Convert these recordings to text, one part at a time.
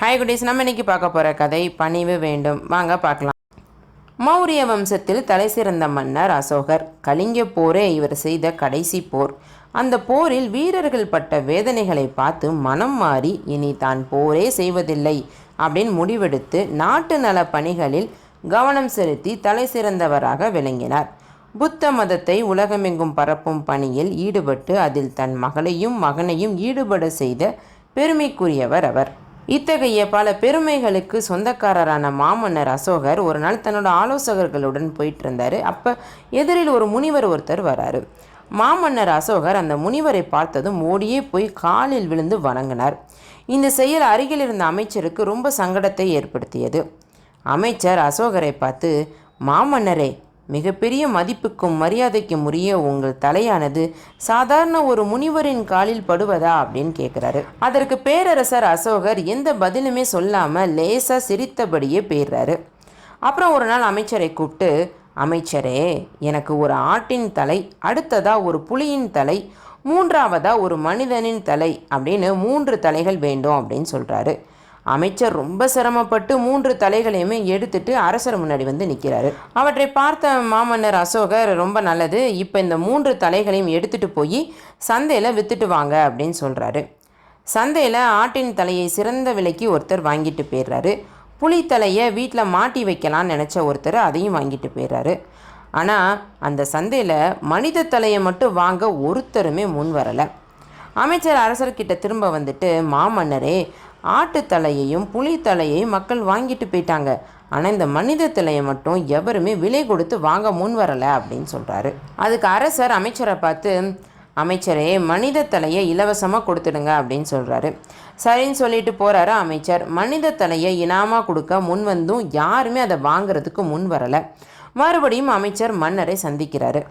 Hi goodies நம்ம இன்னைக்கு பார்க்க போகிற கதை பணிவு வேண்டும். வாங்க பார்க்கலாம். மௌரிய வம்சத்தில் தலை சிறந்த மன்னர் அசோகர். கலிங்க போரே இவர் செய்த கடைசி போர். அந்த போரில் வீரர்கள் பட்ட வேதனைகளை பார்த்து மனம் மாறி இனி தான் போரே செய்வதில்லை அப்படின்னு முடிவெடுத்து நாட்டு நல பணிகளில் கவனம் செலுத்தி தலை சிறந்தவராக விளங்கினார். புத்த மதத்தை உலகமெங்கும் பரப்பும் பணியில் ஈடுபட்டு அதில் தன் மகளையும் மகனையும் ஈடுபட செய்த பெருமைக்குரியவர் அவர். இத்தகைய பல பெருமைகளுக்கு சொந்தக்காரரான மாமன்னர் அசோகர் ஒரு நாள் தன்னோட ஆலோசகர்களுடன் போயிட்டு இருந்தார் அப்போ எதிரில் ஒரு முனிவர் ஒருத்தர் வராரு. மாமன்னர் அசோகர் அந்த முனிவரை பார்த்ததும் ஓடியே போய் காலில் விழுந்து வணங்கினார். இந்த செயல் அருகில் இருந்த அமைச்சருக்கு ரொம்ப சங்கடத்தை ஏற்படுத்தியது. அமைச்சர் அசோகரை பார்த்து மாமன்னரே மிகப்பெரிய மதிப்புக்கும் மரியாதைக்கும் உரிய உங்கள் தலையானது சாதாரண ஒரு முனிவரின் காலில் படுவதா அப்படின்னு கேட்குறாரு அதற்கு பேரரசர் அசோகர் எந்த பதிலுமே சொல்லாமல் லேசாக சிரித்தபடியே போயிடுறாரு. அப்புறம் ஒரு நாள் அமைச்சரை கூப்பிட்டு அமைச்சரே எனக்கு ஒரு ஆட்டின் தலை அடுத்ததா ஒரு புலியின் தலை மூன்றாவதா ஒரு மனிதனின் தலை அப்படின்னு மூன்று தலைகள் வேண்டும் அப்படின்னு சொல்கிறாரு அமைச்சர் ரொம்ப சிரமப்பட்டு மூன்று தலைகளையுமே எடுத்துட்டு அரசர் முன்னாடி வந்து நிற்கிறாரு அவற்றை பார்த்த மாமன்னர் அசோகர் ரொம்ப நல்லது. இப்போ இந்த மூன்று தலைகளையும் எடுத்துட்டு போய் சந்தையில் வித்துட்டு வாங்க அப்படின்னு சொல்கிறாரு சந்தையில் ஆட்டின் தலையை சிறந்த விலைக்கு ஒருத்தர் வாங்கிட்டு போயிடுறாரு. புலி தலையை வீட்டில் மாட்டி வைக்கலாம்னு நினச்ச ஒருத்தர் அதையும் வாங்கிட்டு போயிடுறாரு. ஆனால் அந்த சந்தையில் மனித தலையை மட்டும் வாங்க ஒருத்தருமே முன் வரலை அமைச்சர் அரசர்கிட்ட திரும்ப வந்துட்டு மாமன்னரே ஆட்டு தலையையும் புலி தலையையும் மக்கள் வாங்கிட்டு போயிட்டாங்க. ஆனால் இந்த மனித தலையை மட்டும் எவருமே விலை கொடுத்து வாங்க முன் வரலை அப்படின்னு சொல்கிறாரு அதுக்கு அரசர் அமைச்சரை பார்த்து அமைச்சரே மனித தலையை இலவசமாக கொடுத்துடுங்க அப்படின்னு சொல்கிறாரு சரின்னு சொல்லிட்டு போகிறாரு அமைச்சர். மனித தலையை இனாமாக கொடுக்க முன் வந்தும் யாருமே அதை வாங்குறதுக்கு முன் வரலை. மறுபடியும் அமைச்சர் மன்னரை சந்திக்கிறாரு.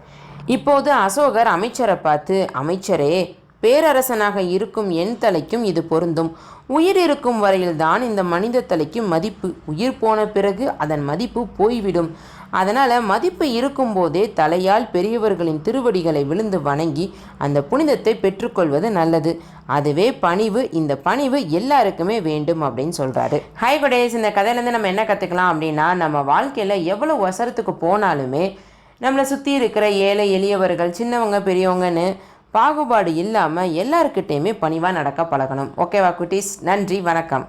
இப்போது அசோகர் அமைச்சரை பார்த்து அமைச்சரே பேரரசனாக இருக்கும் என் தலைக்கும் இது பொருந்தும். உயிர் இருக்கும் வரையில்தான் இந்த மனித தலைக்கு மதிப்பு. உயிர் போன பிறகு அதன் மதிப்பு போய்விடும். அதனால் மதிப்பு இருக்கும்போதே தலையால் பெரியவர்களின் திருவடிகளை விழுந்து வணங்கி அந்த புனிதத்தை பெற்றுக்கொள்வது நல்லது. அதுவே பணிவு. இந்த பணிவு எல்லாருக்குமே வேண்டும் அப்படின்னு சொல்கிறாரு ஹை குடேஸ் இந்த கதையிலேருந்து நம்ம என்ன கற்றுக்கலாம் அப்படின்னா நம்ம வாழ்க்கையில் எவ்வளோ வசரத்துக்கு போனாலுமே நம்மளை சுற்றி இருக்கிற ஏழை எளியவர்கள் சின்னவங்க பெரியவங்கன்னு பாகுபாடு இல்லாமல் எல்லாருக்கிட்டேயுமே பணிவாக நடக்க பழகணும். ஓகேவா குட்டீஸ்? நன்றி வணக்கம்.